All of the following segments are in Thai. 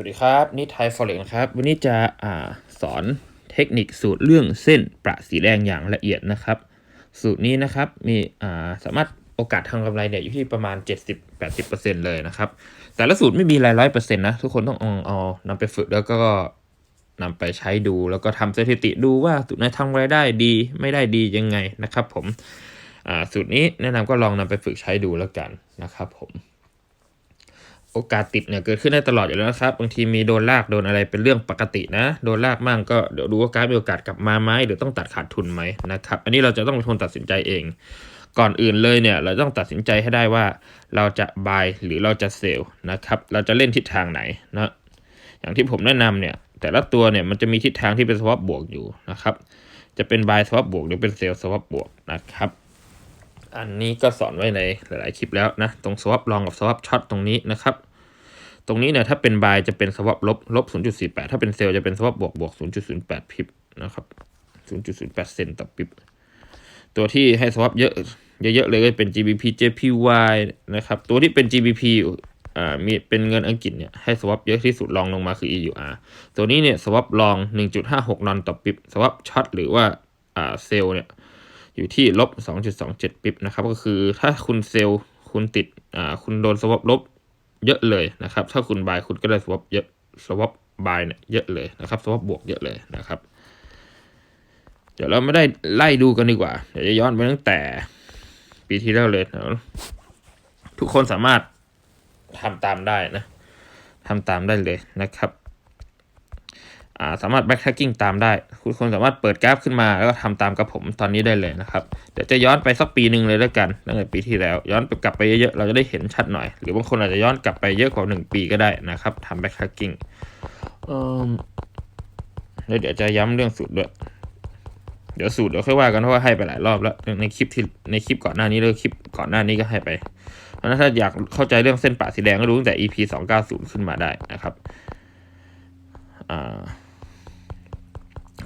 วัสดีครับ นี่ไทยฟอเร็กนะครับ วันนี้จะอ่าสอนเทคนิคสูตรเรื่องเส้นประสีแดงอย่างละเอียดนะครับ สูตรนี้นะครับมีอ่าสามารถโอกาสทางกำไรเนี่ยอยู่ที่ประมาณ 70-80%เลยนะครับ แต่ละสูตรไม่มีรายร้อยเปอร์เซ็นต์นะ ทุกคนต้องเอาเอานำไปฝึกแล้วก็นำไปใช้ดูแล้วก็ทำสถิติดูว่าสูตรไหนทำรายได้ดีไม่ได้ดียังไงนะครับ ผมสูตรนี้แนะนำก็ลองนำไปฝึกใช้ดูแล้วกันนะครับผม โอกาสติดเนี่ยเกิดขึ้นได้ตลอดอยู่แล้วนะครับ บางทีมีโดนลากโดนอะไรเป็นเรื่องปกตินะ โดนลากมั่งก็เดี๋ยวดูว่าการมีโอกาสกลับมาไหมหรือต้องตัดขาดทุนไหมนะครับ อันนี้เราจะต้องเป็นคนตัดสินใจเอง ก่อนอื่นเลยเนี่ยเราต้องตัดสินใจให้ได้ว่า เราจะ buy หรือเราจะ sell นะครับ เราจะเล่นทิศทางไหนนะอย่างที่ผมแนะนำเนี่ย แต่ละตัวเนี่ยมันจะมีทิศทางที่เป็น swap บวกอยู่นะครับ จะเป็น buy swap บวกหรือเป็น sell swap บวกนะครับ อันนี้ก็สอนไว้ในหลาย ๆ คลิปแล้วนะ ตรง swap long กับ swap short ตรงนี้นะครับ ตรงนี้เนี่ยถ้าเป็น buy จะเป็น swap ลบลบ 0.48 ถ้าเป็น sell จะเป็น swap บวกบวก 0.08 พิบนะครับ 0.08 เซนต์ต่อพิบ ตัวที่ให้ swap เยอะ เยอะ ๆ เลยก็เป็น GBP JPY นะครับ ตัวที่เป็น GBP อ่า มีเป็นเงินอังกฤษเนี่ยให้ swap เยอะที่สุดลองลงมาคือ EUR ตัวนี้เนี่ย swap ลอง 1.56 นอนต่อปิบ swap short หรือว่าอ่า sell เนี่ย อยู่ที่ลบ2.27ปิบนะครับก็คือถ้าคุณเซลล์คุณติดอ่าคุณโดนสวอปลบเยอะเลยนะครับ ถ้าคุณบายคุณก็ได้สวอปเยอะสวอปบายเนี่ยเยอะเลยนะครับสวอปบวกเยอะเลยนะครับ เดี๋ยวเราไม่ได้ไล่ดูกันดีกว่า เดี๋ยวจะย้อนไปตั้งแต่ปีที่แล้วเลยนะทุกคนสามารถทำตามได้นะทำตามได้เลยนะครับ สามารถ backtracking ตามได้ คุณคนสามารถเปิดกราฟขึ้นมาแล้วก็ทำตามกับผมตอนนี้ได้เลยนะครับ เดี๋ยวจะย้อนไปสักปีหนึ่งเลยแล้วกันตั้งแต่ปีที่แล้ว ย้อนไปกลับไปเยอะๆ เราจะได้เห็นชัดหน่อย หรือบางคนอาจจะย้อนกลับไปเยอะกว่าหนึ่งปีก็ได้นะครับทำ backtracking แล้วเดี๋ยวจะย้ำเรื่องสูตรด้วย เดี๋ยวสูตรเดี๋ยวค่อยว่ากันเพราะว่าให้ไปหลายรอบแล้ว ในคลิปที่ในคลิปก่อนหน้านี้เลยคลิปก่อนหน้านี้ก็ให้ไปเพราะนั้นถ้าอยากเข้าใจเรื่องเส้นปะสีแดงก็ดูตั้งแต่ EP 290ขึ้นมาได้นะครับ อ่า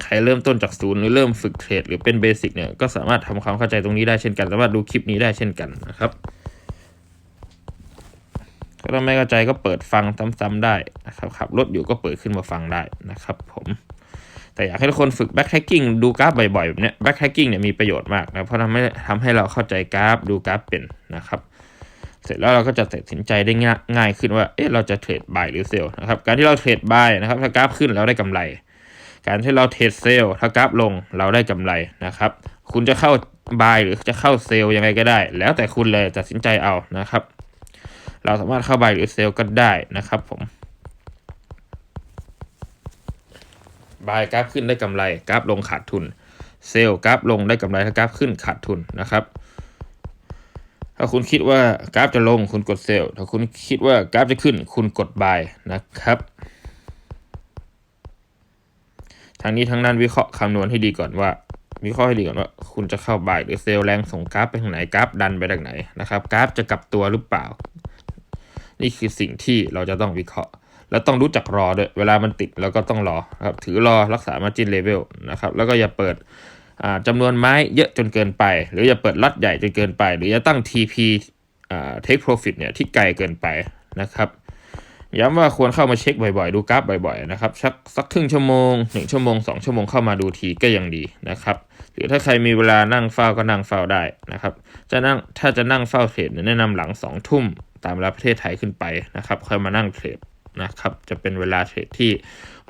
ใครเริ่มต้นจากศูนย์หรือเริ่มฝึกเทรดหรือเป็นเบสิกเนี่ยก็สามารถทำความเข้าใจตรงนี้ได้เช่นกัน สามารถดูคลิปนี้ได้เช่นกันนะครับถ้าไม่เข้าใจก็เปิดฟังซ้ำๆได้นะครับขับรถอยู่ก็เปิดขึ้นมาฟังได้นะครับผมแต่อยากให้ทุกคนฝึก backtracking ดูกราฟบ่อยๆแบบเนี้ย backtracking เนี่ยมีประโยชน์มากนะเพราะทำให้ทำให้เราเข้าใจกราฟดูกราฟเป็นนะครับ เสร็จแล้วเราก็จะตัดสินใจได้ง่ายง่ายขึ้นว่าเอ๊ะเราจะเทรด buy หรือ sell นะครับการที่เราเทรด buy นะครับถ้ากราฟขึ้นแล้วได้กำไร การที่เราเทรดเซลล์ถ้ากราฟลงเราได้กำไรนะครับ คุณจะเข้าบายหรือจะเข้าเซลล์ยังไงก็ได้ แล้วแต่คุณเลยตัดสินใจเอานะครับ เราสามารถเข้าบายหรือเซลล์ก็ได้นะครับผมบายกราฟขึ้นได้กำไรกราฟลงขาดทุน เซลล์กราฟลงได้กำไรถ้ากราฟขึ้นขาดทุนนะครับ ถ้าคุณคิดว่ากราฟจะลงคุณกดเซลล์ถ้าคุณคิดว่ากราฟจะขึ้น คุณกดบายนะครับ ทั้งนี้ทั้งนั้นวิเคราะห์คำนวณให้ดีก่อนว่าวิเคราะห์ให้ดีก่อนว่า คุณจะเข้าบ่ายหรือเซลล์แรงส่งกราฟไปทางไหนกราฟดันไปทางไหนนะครับกราฟจะกลับตัวหรือเปล่า นี่คือสิ่งที่เราจะต้องวิเคราะห์ แล้วต้องรู้จักรอด้วยเวลามันติดเราก็ต้องรอครับถือรอรักษา margin level นะครับแล้วก็อย่าเปิดจำนวนไม้เยอะจนเกินไป หรืออย่าเปิดล็อตใหญ่จนเกินไป หรืออย่าตั้ง TP take profit เนี่ยที่ไกลเกินไปนะครับ ย้ำว่าควรเข้ามาเช็คบ่อยๆ ดูกราฟบ่อยๆนะครับสักสักครึ่งชั่วโมงหนึ่งชั่วโมงสองชั่วโมงเข้ามาดูทีก็ยังดีนะครับหรือถ้าใครมีเวลานั่งเฝ้าก็นั่งเฝ้าได้นะครับจะนั่งถ้าจะนั่งเฝ้าเทรดแนะนำหลังสองทุ่มตามเวลาประเทศไทยขึ้นไปนะครับค่อยมานั่งเทรดนะครับจะเป็นเวลาเทรดที่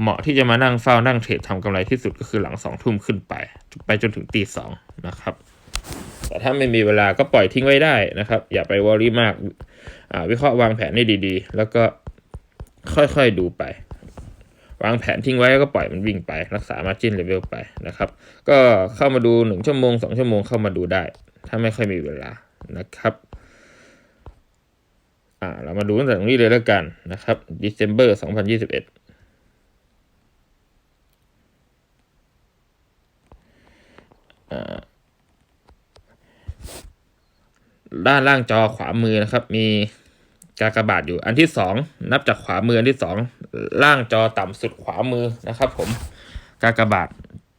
เหมาะที่จะมานั่งเฝ้านั่งเทรดทำกำไรที่สุดก็คือหลังสองทุ่มขึ้นไป ไปจนถึงตีสองนะครับแต่ถ้าไม่มีเวลาก็ปล่อยทิ้งไว้ได้นะครับ อย่าไปวอรี่มากวิเคราะห์วางแผนให้ดีๆ แล้วก็ ค่อยๆดูไป วางแผนทิ้งไว้แล้วก็ปล่อยมันวิ่งไป รักษา margin level ไปนะครับ ก็เข้ามาดูหนึ่งชั่วโมงสองชั่วโมงเข้ามาดูได้ ถ้าไม่ค่อยมีเวลานะครับอ่าเรามาดูตั้งแต่ตรงนี้เลยแล้วกันนะครับ December 2021อ่าด้านล่างจอขวามือนะครับ มี กากบาทอยู่อันที่สองนับจากขวามืออันที่สองล่างจอต่ำสุดขวามือนะครับ ผมกากบาท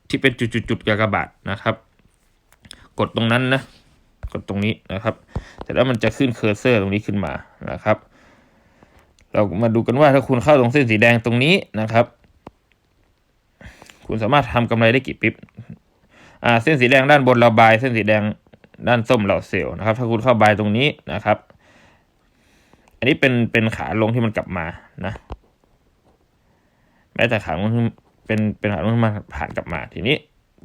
ที่เป็นจุดๆกากบาทนะครับ กดตรงนั้นนะกดตรงนี้นะครับเสร็จแล้วมันจะขึ้นเคอร์เซอร์ตรงนี้ขึ้นมานะครับ เรามาดูกันว่าถ้าคุณเข้าตรงเส้นสีแดงตรงนี้นะครับ คุณสามารถทำกำไรได้กี่ปิ๊บอ่าเส้นสีแดงด้านบนเราบาย เส้นสีแดงด้านส้มเราเซลล์นะครับ ถ้าคุณเข้าบายตรงนี้นะครับ อันนี้เป็นเป็นขาลงที่มันกลับมานะ แม้แต่ขาลงเป็นเป็นขาลงที่มันผ่านกลับมา ทีนี้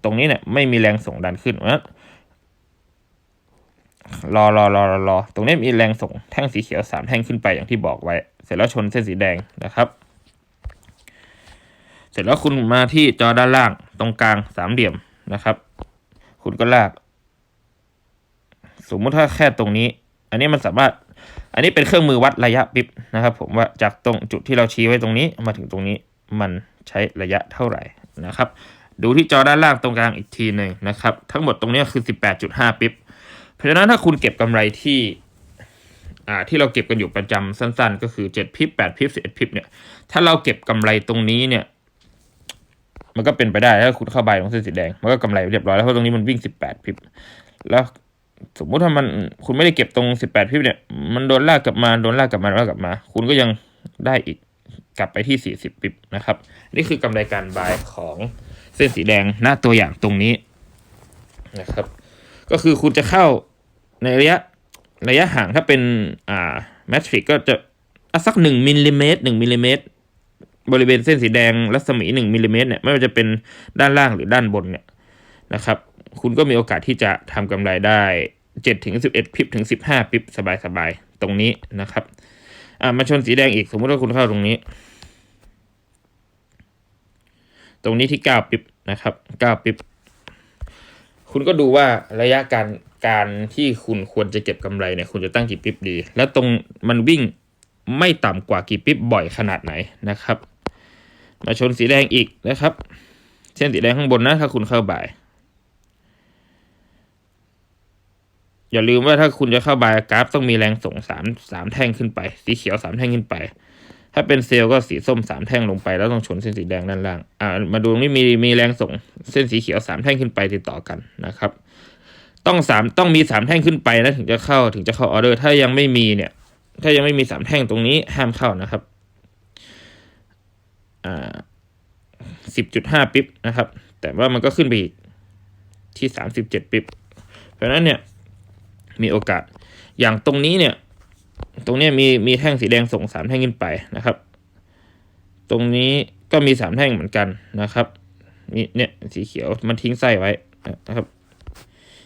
ตรงนี้เนี่ยไม่มีแรงส่งดันขึ้นเพราะฉะนั้นรอรอรอรอรอตรงนี้มีแรงส่งแท่งสีเขียวสามแท่งขึ้นไปอย่างที่บอกไว้ เสร็จแล้วชนเส้นสีแดงนะครับ เสร็จแล้วคุณมาที่จอด้านล่างตรงกลางสามเหลี่ยมนะครับ คุณก็ลาก สมมติถ้าแค่ตรงนี้ อันนี้มันสามารถ อันนี้เป็นเครื่องมือวัดระยะปิ๊บนะครับ ผมว่าจากตรงจุดที่เราชี้ไว้ตรงนี้มาถึงตรงนี้มันใช้ระยะเท่าไหร่นะครับ ดูที่จอด้านล่างตรงกลางอีกทีหนึ่งนะครับ ทั้งหมดตรงนี้คือ 18.5 ปิ๊บเพราะฉะนั้นถ้าคุณเก็บกำไรที่อ่าที่เราเก็บกันอยู่ประจำสั้น ๆ ก็คือ 7 พิบ8พิบ11 พิบเนี่ยถ้าเราเก็บกำไรตรงนี้เนี่ยมันก็เป็นไปได้ถ้าคุณเข้าใบตรงเส้นสีแดง มันก็กำไรเรียบร้อยแล้วเพราะตรงนี้มันวิ่ง 18 พิบแล้ว สมมุติถ้ามันคุณไม่ได้เก็บตรง18พิบเนี่ย มันโดนลากกลับมาโดนลากกลับมาลากกลับมา คุณก็ยังได้อีกกลับไปที่40พิบนะครับ นี่คือกำไรการบายของเส้นสีแดงหน้าตัวอย่างตรงนี้นะครับ ก็คือคุณจะเข้าในระยะระยะห่างถ้าเป็นอ่าแมทริกก็จะอะสักหนึ่งมิลลิเมตรหนึ่งมิลลิเมตรบริเวณเส้นสีแดงรัศมีหนึ่งมิลลิเมตรเนี่ยไม่ว่าจะเป็นด้านล่างหรือด้านบนเนี่ยนะครับ คุณก็มีโอกาสที่จะทำกำไรได้เจ็ดถึงสิบเอ็ดพิบถึงสิบห้าพิบสบายๆ ตรงนี้นะครับ อ่ามาชนสีแดงอีกสมมติว่าคุณเข้าตรงนี้ ตรงนี้ที่เก้าปิบนะครับเก้าปิบ คุณก็ดูว่าระยะการการที่คุณควรจะเก็บกำไรเนี่ยคุณจะตั้งกี่ปิ๊บดี แล้วตรงมันวิ่งไม่ต่ำกว่ากี่ปิ๊บบ่อยขนาดไหนนะครับ มาชนสีแดงอีกนะครับ เส้นสีแดงข้างบนนะถ้าคุณเข้าบ่าย อย่าลืมว่าถ้าคุณจะเข้าบายกราฟต้องมีแรงส่งสามสามแท่งขึ้นไป สีเขียวสามแท่งขึ้นไป ถ้าเป็นเซลล์ก็สีส้มสามแท่งลงไป แล้วต้องชนเส้นสีแดงด้านล่างอ่ามาดูตรงนี้มีมีแรงส่งเส้นสีเขียวสามแท่งขึ้นไปติดต่อกันนะครับ ต้องสามต้องมีสามแท่งขึ้นไปนะถึงจะเข้าถึงจะเข้าออเดอร์ ถ้ายังไม่มีเนี่ย ถ้ายังไม่มีสามแท่งตรงนี้ห้ามเข้านะครับอ่าสิบจุดห้าปิ๊บนะครับ แต่ว่ามันก็ขึ้นไปอีกที่สามสิบเจ็ดปิ๊บเพราะฉะนั้นเนี่ย มีโอกาส อย่างตรงนี้เนี่ย ตรงนี้มีมีแท่งสีแดงส่งสามแท่งขึ้นไปนะครับ ตรงนี้ก็มีสามแท่งเหมือนกันนะครับนี่เนี่ยสีเขียวมันทิ้งไส้ไว้นะครับ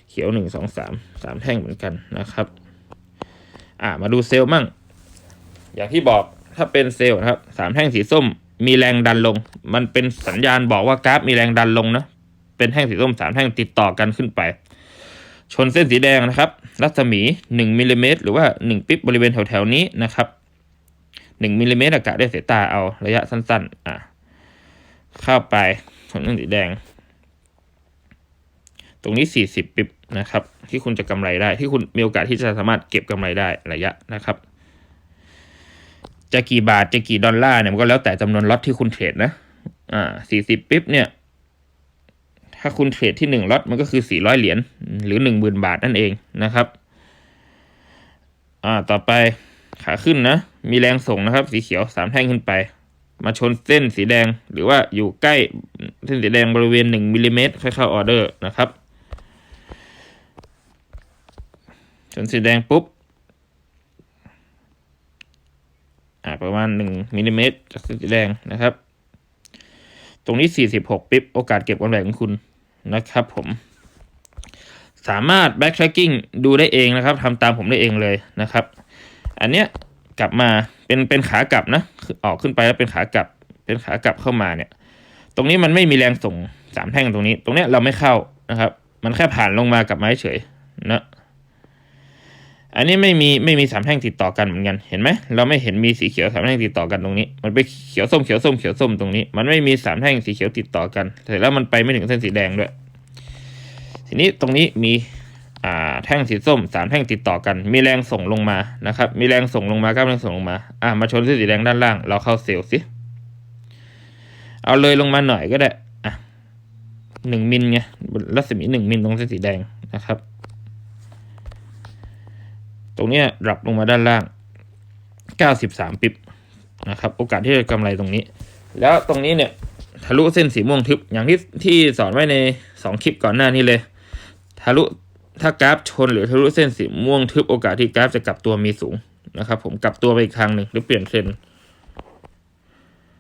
เขียวหนึ่งสองสามสามแท่งเหมือนกันนะครับ อ่ามาดูเซลล์มั่ง อย่างที่บอกถ้าเป็นเซลล์นะครับสามแท่งสีส้มมีแรงดันลง มันเป็นสัญญาณบอกว่ากราฟมีแรงดันลงนะ เป็นแท่งสีส้มสามแท่งติดต่อกันขึ้นไป ชนเส้นสีแดงนะครับ รัศมีหนึ่งมิลลิเมตรหรือว่าหนึ่งปิ๊บบริเวณแถวๆนี้นะครับหนึ่งมิลลิเมตรอากาศได้สายตาเอาระยะสั้นๆ อะ เข้าไปชนเส้นสีแดง ตรงนี้สี่สิบปิ๊บนะครับ ที่คุณจะกำไรได้ที่คุณมีโอกาสที่จะสามารถเก็บกำไรได้ระยะนะครับจะกี่บาทจะกี่ดอลลาร์เนี่ยมันก็แล้วแต่จำนวนล็อตที่คุณเทรดนะ อ่าสี่สิบปิ๊บเนี่ย ถ้าคุณเทรดที่หนึ่งล็อตมันก็คือสี่ร้อยเหรียญหรือหนึ่งหมื่นบาทนั่นเองนะครับ อ่าต่อไปขาขึ้นนะ มีแรงส่งนะครับ สีเขียวสามแท่งขึ้นไป มาชนเส้นสีแดงหรือว่าอยู่ใกล้เส้นสีแดงบริเวณหนึ่งมิลลิเมตรค่อยเข้าออเดอร์นะครับชนสีแดงปุ๊บอ่าประมาณหนึ่งมิลลิเมตรจากเส้นสีแดงนะครับ ตรงนี้สี่สิบหกปิ๊บ โอกาสเก็บกำไรของคุณ นะครับผม สามารถ backtracking ดูได้เองนะครับทำตามผมได้เองเลยนะครับ อันเนี้ยกลับมาเป็นเป็นขากลับนะออกขึ้นไปแล้วเป็นขากลับ เป็นขากลับเข้ามาเนี่ย ตรงนี้มันไม่มีแรงส่งสามแท่งตรงนี้ ตรงเนี้ยเราไม่เข้านะครับ มันแค่ผ่านลงมากลับมาเฉยนะ อันนี้ไม่มีไม่มีสามแท่งติดต่อกันเหมือนกันเห็นไหมเราไม่เห็นมีสีเขียวสามแท่งติดต่อกันตรงนี้ มันไปเขียวส้มเขียวส้มเขียวส้มตรงนี้ มันไม่มีสามแท่งสีเขียวติดต่อกันเสร็จแล้วมันไปไม่ถึงเส้นสีแดงด้วย ทีนี้ตรงนี้มีอ่าแท่งสีส้มสามแท่งติดต่อกัน มีแรงส่งลงมานะครับ มีแรงส่งลงมาก็แรงส่งลงมาอ่ามาชนเส้นสีแดงด้านล่าง เราเข้าเซลล์สิเอาเลยลงมาหน่อยก็ได้อะหนึ่งมิลไงรัศมีหนึ่งมิลตรงเส้นสีแดงนะครับ ตรงนี้ดรอปลงมาด้านล่าง 93 ปิบนะครับ โอกาสที่จะกำไรตรงนี้ แล้วตรงนี้เนี่ยทะลุเส้นสีม่วงทึบอย่างที่ที่สอนไว้ในสองคลิปก่อนหน้านี้เลย ทะลุถ้ากราฟชนหรือทะลุเส้นสีม่วงทึบโอกาสที่กราฟจะกลับตัวมีสูงนะครับ ผมกลับตัวไปอีกทางหนึ่งหรือเปลี่ยนเส้น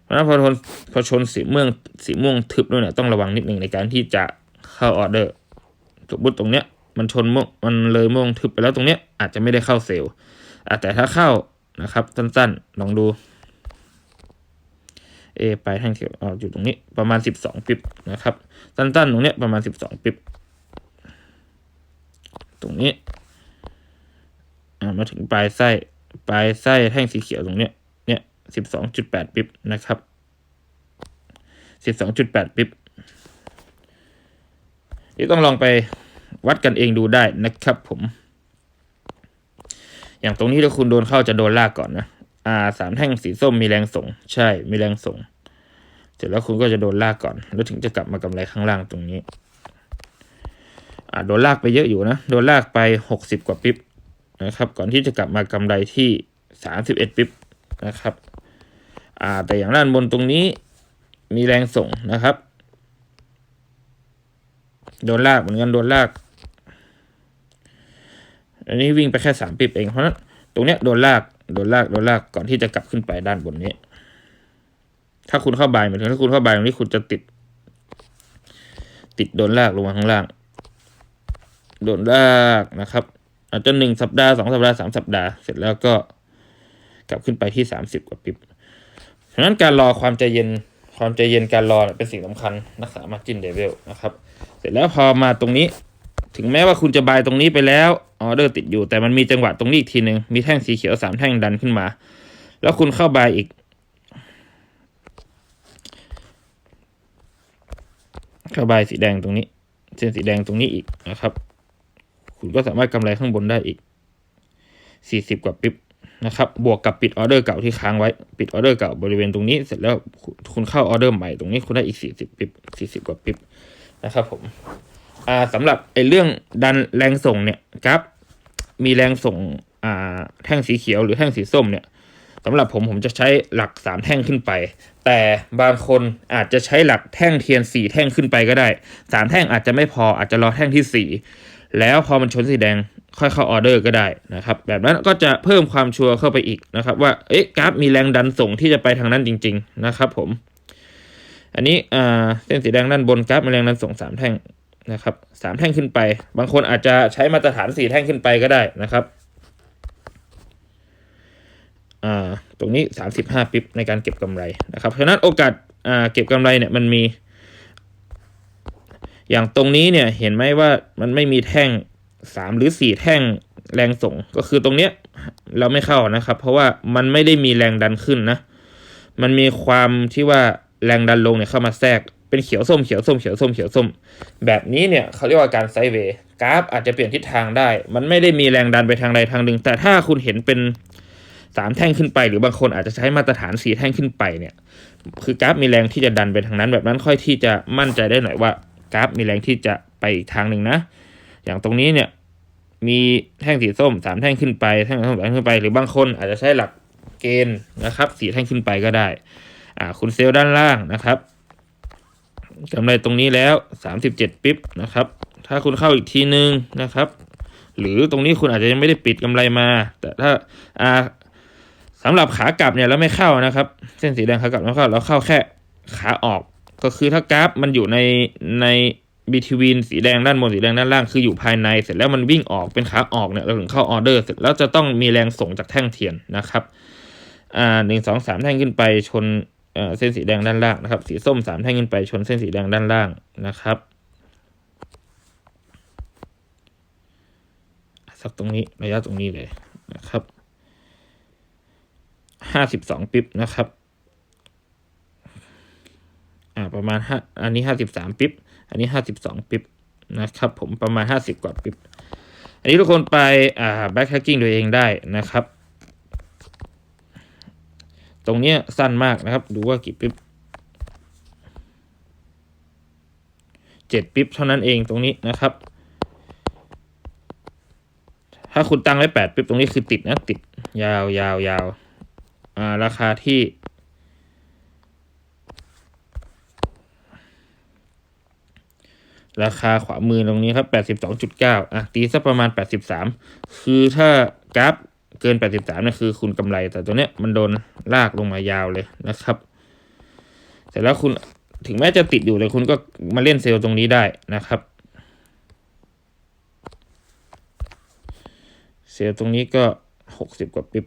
เพราะฉะนั้นพอชนพอชนสีม่วงสีม่วงทึบด้วยเนี่ยต้องระวังนิดหนึ่งในการที่จะเข้าออเดอร์สมมติตรงเนี้ยมันชนม่วงมันเลยม่วงทึบไปแล้วตรงเนี้ย อาจจะไม่ได้เข้าเซลล์แต่ถ้าเข้านะครับสั้นๆ ลองดูเอปลายแท่งเขียวออกอยู่ตรงนี้ประมาณสิบสองปิบนะครับ สั้นๆ ตรงเนี้ยประมาณสิบสองปิบตรงนี้มาถึงปลายไส้ปลายไส้แท่งสีเขียวตรงเนี้ยเนี่ยสิบสองจุดแปดปิบนะครับสิบสองจุดแปดปิบนี่ต้องลองไปวัดกันเองดูได้นะครับผม อย่างตรงนี้ถ้าคุณโดนเข้าจะโดนลากก่อนนะอ่าสามแท่งสีส้มมีแรงส่ง ใช่ มีแรงส่ง เสร็จแล้วคุณก็จะโดนลากก่อน แล้วถึงจะกลับมากำไรข้างล่างตรงนี้ อ่าโดนลากไปเยอะอยู่นะ โดนลากไปหกสิบกว่าปิ๊บนะครับ ก่อนที่จะกลับมากำไรที่สามสิบเอ็ดปิ๊บนะครับ อ่า แต่อย่างด้านบนตรงนี้มีแรงส่งนะครับ โดนลากเหมือนกันโดนลาก อันนี้วิ่งไปแค่สามปิ๊บเองเพราะนั้นตรงเนี้ยโดนลากโดนลากโดนลากก่อนที่จะกลับขึ้นไปด้านบนนี้ ถ้าคุณเข้าบายหมายถึงถ้าคุณเข้าบายตรงนี้คุณจะติด ติดโดนลากลงมาข้างล่าง โดนลากนะครับ อาจจะหนึ่งสัปดาห์สองสัปดาห์สามสัปดาห์เสร็จแล้วก็กลับขึ้นไปที่สามสิบกว่าปิบฉะนั้นการรอความใจเย็นความใจเย็นการรอเป็นสิ่งสำคัญรักษามาจินเดเวลนะครับ เสร็จแล้วพอมาตรงนี้ ถึงแม้ว่าคุณจะบายตรงนี้ไปแล้วออเดอร์ติดอยู่ แต่มันมีจังหวะตรงนี้อีกทีหนึ่งมีแท่งสีเขียวสามแท่งดันขึ้นมา แล้วคุณเข้าบายอีก เข้าบายสีแดงตรงนี้ เส้นสีแดงตรงนี้อีกนะครับ คุณก็สามารถกำไรข้างบนได้อีกสี่สิบกว่าปิ๊บนะครับ บวกกับปิดออเดอร์เก่าที่ค้างไว้ ปิดออเดอร์เก่าบริเวณตรงนี้ เสร็จแล้วคุณเข้าออเดอร์ใหม่ตรงนี้คุณได้อีกสี่สิบปิ๊บสี่สิบกว่าปิ๊บนะครับผม อ่าสำหรับไอ้เรื่องดันแรงส่งเนี่ยครับ มีแรงส่งอ่าแท่งสีเขียวหรือแท่งสีส้มเนี่ยสำหรับผมผมจะใช้หลักสามแท่งขึ้นไป แต่บางคนอาจจะใช้หลักแท่งเทียนสีแท่งขึ้นไปก็ได้สามแท่งอาจจะไม่พออาจจะรอแท่งที่สี่แล้วพอมันชนสีแดงค่อยเข้าออเดอร์ก็ได้นะครับแบบนั้นก็จะเพิ่มความชัวร์เข้าไปอีกนะครับว่าเอ๊ะกราฟมีแรงดันส่งที่จะไปทางนั้นจริง ๆ นะครับผม อันนี้อ่าเส้นสีแดงด้านบนกราฟมีแรงดันส่งสามแท่ง นะครับสามแท่งขึ้นไป บางคนอาจจะใช้มาตรฐานสี่แท่งขึ้นไปก็ได้นะครับอ่าตรงนี้สามสิบห้าปิบในการเก็บกำไรนะครับเพราะฉะนั้นโอกาสอ่าเก็บกำไรเนี่ยมันมี อย่างตรงนี้เนี่ยเห็นไหมว่ามันไม่มีแท่งสามหรือสี่แท่งแรงส่งก็คือตรงเนี้ยเราไม่เข้านะครับ เพราะว่ามันไม่ได้มีแรงดันขึ้นนะ มันมีความที่ว่าแรงดันลงเนี่ยเข้ามาแทรก เป็นเขียวส้มเขียวส้มเขียวส้มเขียวส้ม แบบนี้เนี่ยเขาเรียกว่าการไซเวย์กราฟอาจจะเปลี่ยนทิศทางได้ มันไม่ได้มีแรงดันไปทางใดทางหนึ่ง แต่ถ้าคุณเห็นเป็นสามแท่งขึ้นไป หรือบางคนอาจจะใช้มาตรฐานสี่แท่งขึ้นไปเนี่ย คือกราฟมีแรงที่จะดันไปทางนั้น แบบนั้นค่อยที่จะมั่นใจได้หน่อยว่ากราฟมีแรงที่จะไปอีกทางหนึ่งนะ อย่างตรงนี้เนี่ยมีแท่งสีส้มสามแท่งขึ้นไปแท่งส้มสามแท่งขึ้นไป หรือบางคนอาจจะใช้หลักเกณฑ์นะครับสี่แท่งขึ้นไปก็ได้อ่าคุณเซลล์ด้านล่างนะครับ กำไรตรงนี้แล้วสามสิบเจ็ดปิ๊บนะครับ ถ้าคุณเข้าอีกทีนึงนะครับ หรือตรงนี้คุณอาจจะยังไม่ได้ปิดกำไรมา แต่ถ้าอ่าสำหรับขากลับเนี่ยแล้วไม่เข้านะครับ เส้นสีแดงขากลับไม่เข้าแล้วเข้าแค่ขาออก ก็คือถ้ากราฟมันอยู่ในในบีทวีนสีแดงด้านบนสีแดงด้านล่างคืออยู่ภายใน เสร็จแล้วมันวิ่งออกเป็นขาออกเนี่ยเราถึงเข้าออเดอร์เสร็จแล้วจะต้องมีแรงส่งจากแท่งเทียนนะครับ อ่าหนึ่งสองสามแท่งขึ้นไปชน เส้นสีแดงด้านล่างนะครับ สีส้มสามแท่งขึ้นไปชนเส้นสีแดงด้านล่างนะครับ สักตรงนี้ระยะตรงนี้เลยนะครับห้าสิบสองปิ๊บนะครับอ่าประมาณห้าอันนี้ห้าสิบสามปิ๊บอันนี้ห้าสิบสองปิ๊บนะครับ ผมประมาณห้าสิบกว่าปิ๊บอันนี้ทุกคนไปอ่าแบ็คแฮกกิ้งตัวเองได้นะครับ ตรงเนี้ยสั้นมากนะครับ ดูว่ากี่ปิ๊บเจ็ดปิ๊บเท่านั้นเองตรงนี้นะครับ ถ้าคุณตั้งไว้แปดปิ๊บตรงนี้คือติดนะติด ยาวยาวยาวอ่าราคาที่ราคาขวามือตรงนี้ครับแปดสิบสองจุดเก้าอะ ตีสักประมาณแปดสิบสามคือถ้ากราฟ เกินแปดสิบสามนี่ยคือคุณกำไร แต่ตัวเนี้ยมันโดนลากลงมายาวเลยนะครับเสร็จแล้วคุณถึงแม้จะติดอยู่เลยคุณก็มาเล่นเซลล์ตรงนี้ได้นะครับ เซลล์ตรงนี้ก็หกสิบกว่าปิ๊บ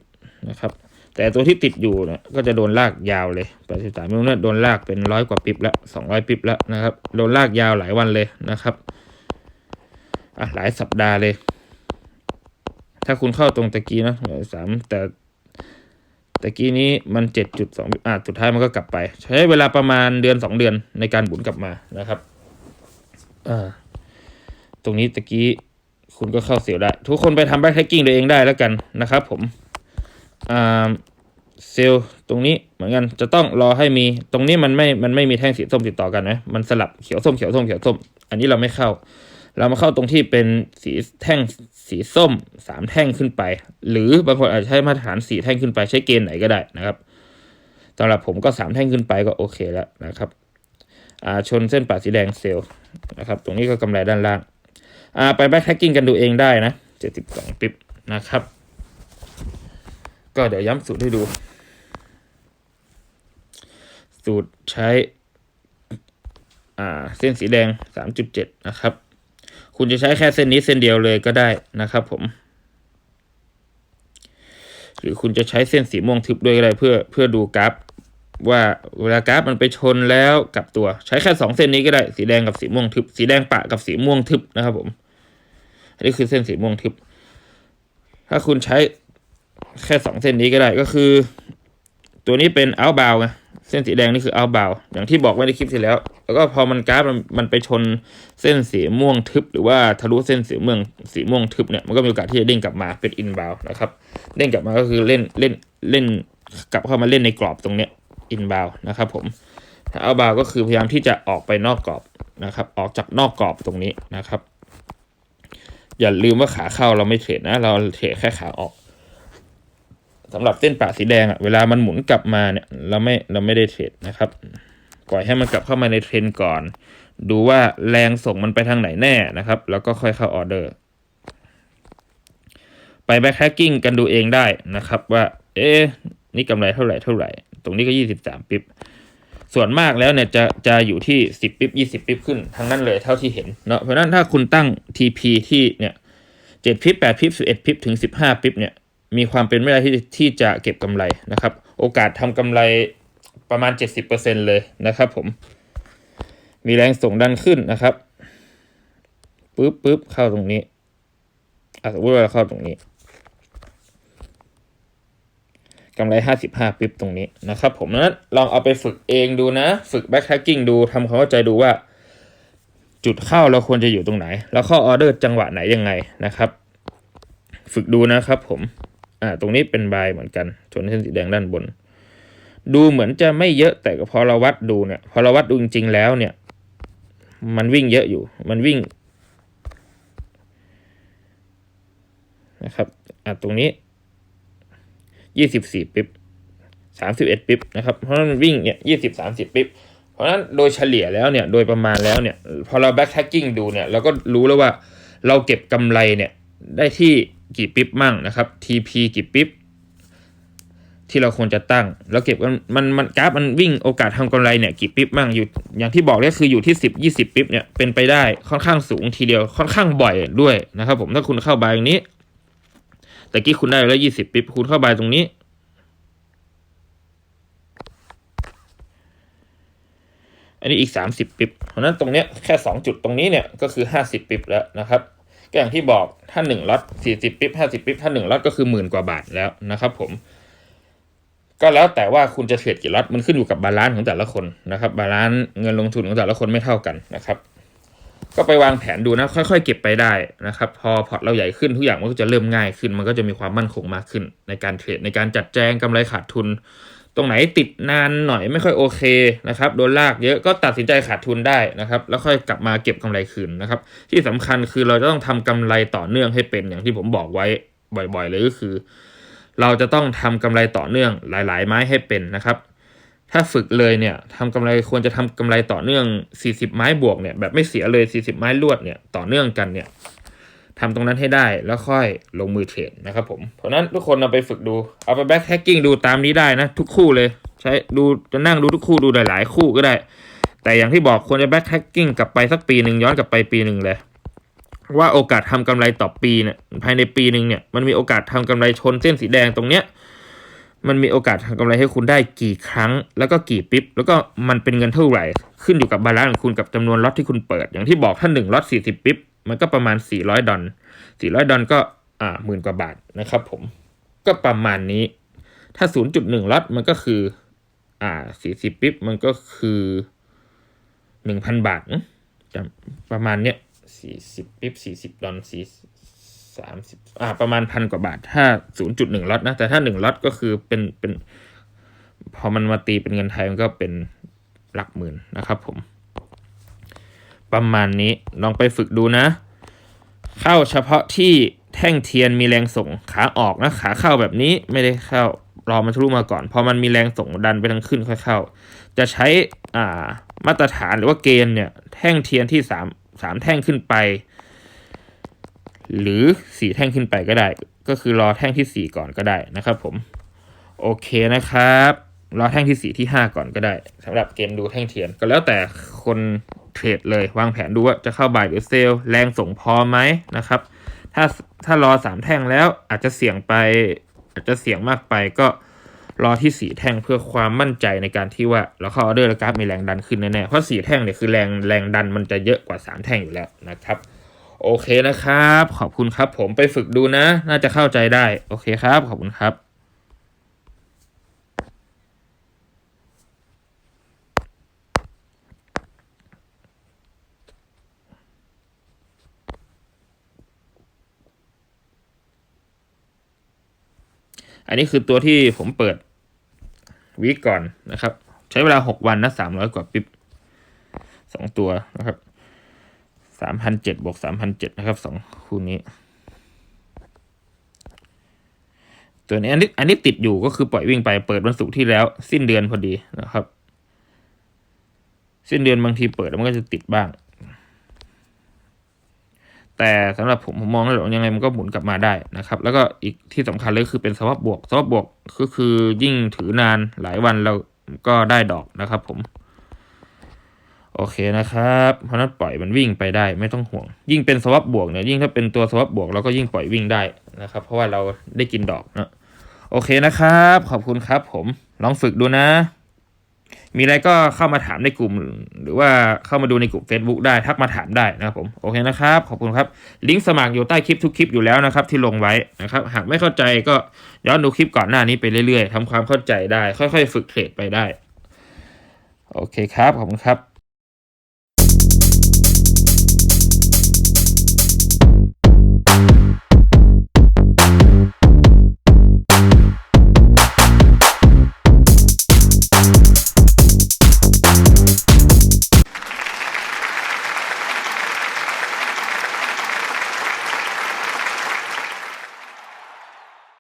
นะครับ แต่ตัวที่ติดอยู่เนี่ยก็จะโดนลากยาวเลยแปดสิบสามไม่รู้เนี่ยโดนลากเป็นร้อยกว่าปิ๊บละสองร้อยปิ๊บละนะครับ โดนลากยาวหลายวันเลยนะครับอะหลายสัปดาห์เลย ถ้าคุณเข้าตรงตะกี้นะสามแต่ตะกี้นี้มันเจ็ดจุดสองอะสุดท้ายมันก็กลับไป ใช้เวลาประมาณเดือนสองเดือนในการบุนกลับมานะครับอ่าตรงนี้ตะกี้คุณก็เข้าเสียวได้ ทุกคนไปทำแบ็คแท็กกิ้งตัวเองได้แล้วกันนะครับ ผมอ่าเซลตรงนี้เหมือนกันจะต้องรอให้มีตรงนี้มันไม่มันไม่มีแท่งสีส้มติดต่อกันนะมันสลับเขียวส้มเขียวส้มเขียวส้ม อันนี้เราไม่เข้า เรามาเข้าตรงที่เป็นสีแท่ง สีส้มสามแท่งขึ้นไป หรือบางคนอาจจะใช้มาตรฐานสีแท่งขึ้นไปใช้เกณฑ์ไหนก็ได้นะครับสำหรับผมก็สามแท่งขึ้นไปก็โอเคแล้วนะครับชนเส้นปาดสีแดงเซลล์นะครับตรงนี้ก็กำไรด้านล่างาไปแบ็คแท็กกิ้งกันดูเองได้นะเจ็ดสิบสองปิ๊บนะครับ ก็เดี๋ยวย้ำสูตรให้ดู สูตรใช้เส้นสีแดงสามจุดเจ็ดนะครับ คุณจะใช้แค่เส้นนี้เส้นเดียวเลยก็ได้นะครับผม หรือคุณจะใช้เส้นสีม่วงทึบด้วยก็ได้เพื่อเพื่อดูกราฟ ว่าเวลากราฟมันไปชนแล้วกลับตัว ใช้แค่สองเส้นนี้ก็ได้สีแดงกับสีม่วงทึบ สีแดงปะกับสีม่วงทึบนะครับผม อันนี้คือเส้นสีม่วงทึบ ถ้าคุณใช้แค่สองเส้นนี้ก็ได้ก็คือ ตัวนี้เป็น outbound ไงเส้นสีแดงนี่คือ outbound อย่างที่บอกไว้ในคลิปที่แล้ว แล้วก็พอมันกราฟมันมันไปชนเส้นสีม่วงทึบ หรือว่าทะลุเส้นสีม่วงสีม่วงทึบเนี่ยมันก็มีโอกาสที่จะเด้งกลับมาเป็น inbound นะครับเด้งกลับมาก็คือเล่นเล่นเล่นกลับเข้ามาเล่นในกรอบตรงเนี้ย inbound นะครับผมถ้า outbound ก็คือพยายามที่จะออกไปนอกกรอบนะครับ ออกจากนอกกรอบตรงนี้นะครับ อย่าลืมว่าขาเข้าเราไม่เทรดนะ เราเทรดแค่ขาออกสำหรับเส้นปะสีแดงอะเวลามันหมุนกลับมาเนี่ยเราไม่เราไม่ได้เทรดนะครับ ปล่อยให้มันกลับเข้ามาในเทรนก่อน ดูว่าแรงส่งมันไปทางไหนแน่นะครับ แล้วก็ค่อยเข้าออเดอร์ ไปแบ็คแฮกกิ้งกันดูเองได้นะครับว่า เอ๊ะนี่กำไรเท่าไหร่เท่าไหร่ ตรงนี้ก็ยี่สิบสามปิบส่วนมากแล้วเนี่ยจะจะอยู่ที่สิบปิบยี่สิบปิบขึ้นทั้งนั้นเลยเท่าที่เห็นเนาะเพราะนั้นถ้าคุณตั้ง TP ที่เนี่ยเจ็ดปิบแปดปิบสิบเอ็ดปิบถึงสิบห้าปิบเนี่ยมีความเป็นไม่ได้ที่ที่จะเก็บกำไรนะครับ โอกาสทำกำไร ประมาณ 70%เลยนะครับผม มีแรงส่งดันขึ้นนะครับปึ๊บปึ๊บเข้าตรงนี้อะสมมติว่าเราเข้าตรงนี้กำไร 55 ปิ๊บตรงนี้นะครับผมนั้นลองเอาไปฝึกเองดูนะ ฝึกแบ็คแท็กกิ้งดูทำความเข้าใจดูว่า จุดเข้าเราควรจะอยู่ตรงไหน แล้วข้าออเดอร์จังหวะไหนยังไงนะครับ ฝึกดูนะครับผม อ่า ตรงนี้เป็นบายเหมือนกันชนเส้นสีแดงด้านบน ดูเหมือนจะไม่เยอะแต่พอเราวัดดูเนี่ยพอเราวัดดูจริงๆแล้วเนี่ย มันวิ่งเยอะอยู่ มันวิ่งนะครับอ่าตรงนี้ยี่สิบสี่ปิ๊บสามสิบเอ็ดปิ๊บนะครับ เพราะนั้นมันวิ่งเนี่ยยี่สิบสามสิบปิ๊บเพราะนั้นโดยเฉลี่ยแล้วเนี่ยโดยประมาณแล้วเนี่ย พอเราแบ็คแท็กกิ้งดูเนี่ยเราก็รู้แล้วว่าเราเก็บกำไรเนี่ยได้ที่กี่ปิ๊บมั่งนะครับ TP กี่ปิ๊บ ที่เราควรจะตั้ง แล้วเก็บมันมันกราฟมันวิ่งโอกาสทำกำไรเนี่ยกี่ปิ๊บมั่งอยู่อย่างที่บอกเลยคืออยู่ที่สิบยี่สิบปิ๊บเนี่ยเป็นไปได้ค่อนข้างสูงทีเดียวค่อนข้างบ่อยด้วยนะครับ ผมถ้าคุณเข้าบายตรงนี้แต่กี้คุณได้แล้วยี่สิบปิ๊บคุณเข้าบายตรงนี้ อันนี้อีกสามสิบปิ๊บเพราะนั้นตรงเนี้ยแค่สองจุดตรงนี้เนี่ยก็คือห้าสิบปิ๊บแล้วนะครับก็อย่างที่บอกถ้าหนึ่งล็อตสี่สิบปิ๊บห้าสิบปิ๊บถ้าหนึ่งล็อตก็คือหมื่นกว่าบาทแล้วนะครับผม ก็แล้วแต่ว่าคุณจะเทรดกี่ล็อตมันขึ้นอยู่กับบาลานซ์ของแต่ละคนนะครับ บาลานซ์เงินลงทุนของแต่ละคนไม่เท่ากันนะครับ ก็ไปวางแผนดูนะ ค่อยๆ เก็บไปได้นะครับ พอพอร์ตเราใหญ่ขึ้นทุกอย่างมันก็จะเริ่มง่ายขึ้น มันก็จะมีความมั่นคงมากขึ้น ในการเทรดในการจัดแจงกำไรขาดทุน ตรงไหนติดนานหน่อยไม่ค่อยโอเคนะครับโดนลากเยอะก็ตัดสินใจขาดทุนได้นะครับ แล้วค่อยกลับมาเก็บกำไรคืนนะครับ ที่สำคัญคือเราจะต้องทำกำไรต่อเนื่องให้เป็นอย่างที่ผมบอกไว้บ่อยๆเลยก็คือ เราจะต้องทำกำไรต่อเนื่องหลาย ๆ ไม้ให้เป็นนะครับ ถ้าฝึกเลยเนี่ยทำกำไรควรจะทำกำไรต่อเนื่อง 40 ไม้บวกเนี่ยแบบไม่เสียเลย 40 ไม้ลวดเนี่ยต่อเนื่องกันเนี่ยทำตรงนั้นให้ได้แล้วค่อยลงมือเทรดนะครับผม เพราะฉะนั้นทุกคนเอาไปฝึกดู เอาไปแบ็คแฮกกิ้งดูตามนี้ได้นะ ทุกคู่เลย ใช้ดูจะนั่งดูทุกคู่ดูหลาย ๆ คู่ก็ได้ แต่อย่างที่บอกควรจะแบ็คแฮกกิ้งกลับไปสักปีหนึ่งย้อนกลับไปปีหนึ่งเลย ว่าโอกาสทำกำไรต่อปีเนี่ยภายในปีหนึ่งเนี่ยมันมีโอกาสทำกำไรชนเส้นสีแดงตรงเนี้ยมันมีโอกาสทำกำไรให้คุณได้กี่ครั้ง แล้วก็กี่ปิ๊บแล้วก็มันเป็นเงินเท่าไหร่ ขึ้นอยู่กับบาลานซ์ของคุณกับจำนวนล็อตที่คุณเปิด อย่างที่บอกถ้าหนึ่งล็อตสี่สิบปิ๊บมันก็ประมาณสี่ร้อยดอลสี่ร้อยดอลก็อ่าหมื่นกว่าบาทนะครับผมก็ประมาณนี้ ถ้าศูนย์จุดหนึ่งล็อตมันก็คือ อ่าสี่สิบปิ๊บมันก็คือหนึ่งพันบาทประมาณเนี้ย สี่สิบปิ๊บสี่สิบดอลสี่สามสิบอ่าประมาณพันกว่าบาท ถ้าศูนย์จุดหนึ่งล็อตนะ แต่ถ้าหนึ่งล็อตก็คือเป็นเป็น พอมันมาตีเป็นเงินไทยมันก็เป็นหลักหมื่นนะครับผม ประมาณนี้ลองไปฝึกดูนะ เข้าเฉพาะที่แท่งเทียนมีแรงส่งขาออกนะขาเข้าแบบนี้ไม่ได้เข้ารอมันทะลุมาก่อน พอมันมีแรงส่งดันไปทางขึ้นค่อยเข้า จะใช้อ่ามาตรฐานหรือว่าเกณฑ์เนี่ย แท่งเทียนที่สาม สามแท่งขึ้นไป หรือสี่แท่งขึ้นไปก็ได้ ก็คือรอแท่งที่สี่ก่อนก็ได้นะครับ ผม โอเคนะครับ รอแท่งที่สี่ที่ห้าก่อนก็ได้สำหรับเกมดูแท่งเทียนก็แล้วแต่คนเทรดเลยวางแผนดูว่าจะเข้าบ่ายหรือเซลแรงส่งพอไหมนะครับ ถ้าถ้ารอสามแท่งแล้วอาจจะเสี่ยงไป อาจจะเสี่ยงมากไปก็ รอที่สี่แท่งเพื่อความมั่นใจในการที่ว่าเราเข้าออเดอร์แล้วกราฟมีแรงดันขึ้นแน่ๆเพราะสี่แท่งเนี่ยคือแรงแรงดันมันจะเยอะกว่าสามแท่งอยู่แล้วนะครับ โอเคนะครับ ขอบคุณครับผมไปฝึกดูนะ น่าจะเข้าใจได้ โอเคครับ ขอบคุณครับอันนี้คือตัวที่ผมเปิด วีก่อนนะครับ ใช้เวลาหกวันนะสามร้อยกว่าปิ๊บสองตัวนะครับสามพันเจ็ดบวกสามพันเจ็ดนะครับสองคู่นี้ ตัวนี้อันนี้อันนี้ติดอยู่ก็คือปล่อยวิ่งไปเปิดวันศุกร์ที่แล้ว สิ้นเดือนพอดีนะครับ สิ้นเดือนบางทีเปิดแล้วมันก็จะติดบ้าง แต่สำหรับผมผมมองแล้วยังไงมันก็หมุนกลับมาได้นะครับ แล้วก็อีกที่สำคัญเลยคือเป็นสวับบวกสวับบวกก็คือยิ่งถือนานหลายวันเราก็ได้ดอกนะครับ ผม โอเคนะครับ เพราะนั้นปล่อยมันวิ่งไปได้ไม่ต้องห่วง ยิ่งเป็นสวับบวกเนี่ยยิ่งถ้าเป็นตัวสวับบวกเราก็ยิ่งปล่อยวิ่งได้นะครับ เพราะว่าเราได้กินดอกนะโอเคนะครับ ขอบคุณครับ ผมลองฝึกดูนะ มีอะไรก็เข้ามาถามในกลุ่ม หรือว่าเข้ามาดูในกลุ่ม Facebook ได้ทักมาถามได้นะครับผมโอเคนะครับ ขอบคุณครับ ลิงก์สมัครอยู่ใต้คลิปทุกคลิปอยู่แล้วนะครับ ที่ลงไว้นะครับ หากไม่เข้าใจก็ย้อนดูคลิปก่อนหน้านี้ไปเรื่อยๆทำความเข้าใจได้ ค่อยๆ ฝึกเทรดไปได้ โอเคครับ ขอบคุณครับ